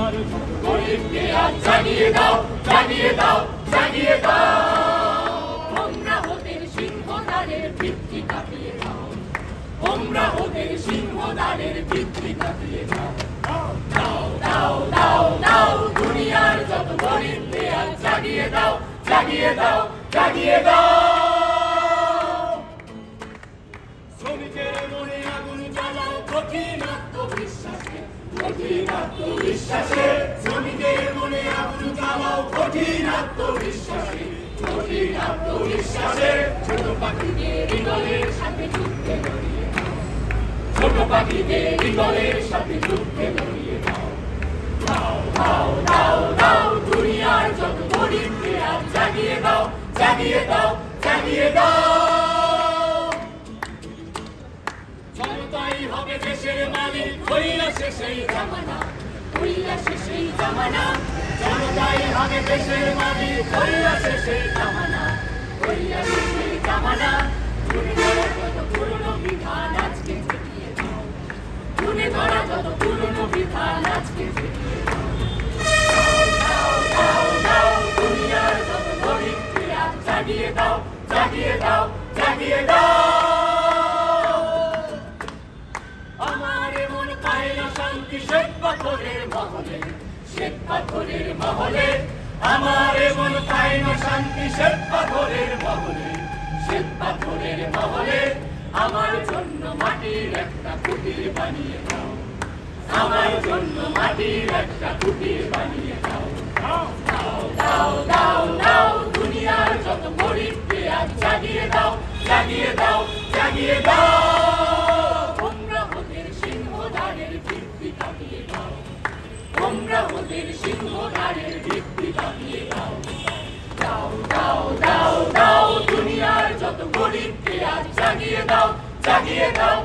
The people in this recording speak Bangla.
আজ দাও জাগিয়ে দাও জাগিয়ে দাও। তোমরা ওদের সিংহদারের ভিত্তি কাটিয়ে দাও। তোমরা ওদের সিংহদারের ভিত্তি কাটিয়ে দাও। দাও দাও দাও দুনিয়ার যত আজ জাগিয়ে দাও জাগিয়ে দাও জাগিয়ে দাও। শ্রমিকের মনে আগুন জ্বালাও, কঠিন আত্মবিশ্বাসে। আত্মবিশ্বাসে শ্রমিকের মনে ছোট পাখিদের হৃদয়ের সাথে যুদ্ধে জড়িয়ে দাও দাও দাও দাও দাও দুনিয়ার যত গরিবকে আজ জাগিয়ে দাও জাগিয়ে দাও জাগিয়ে দাও জনতাই হবে দেশের মালিক হইয়াছে সেই জামানা হইয়াছে সেই জামানা। জনতাই হবে দেশের মালিক হইয়াছে সেই জামানা হইয়াছে সেই জামানা। পুরনো বিধান আজকে ঠেকিয়ে দাও। ঘুরে ধরা যত পুরনো বিধান আজকে ঠেকিয়ে দাও। দাও, দাও, দাও, দুনিয়ার যত গরিবকে আজ জাগিয়ে দাও জাগিয়ে দাও জাগিয়ে দাও। শান্তি শ্বেত পাথরের মহলে শ্বেত পাথরের মহলে? আমার মন পায় না শান্তি শ্বেত পাথরের মহলে শ্বেত পাথরের মহলে? আমার জন্য মাটির একটা কুটির বানিয়ে দাও। আমার জন্য মাটির একটা কুটির বানিয়ে দাও। দাও দাও দাও দাও দুনিয়ার যত গরিবকে আজ জাগিয়ে দাও জাগিয়ে দাও জাগিয়ে দাও। জাগিয়ে দাও জাগিয়ে দাও।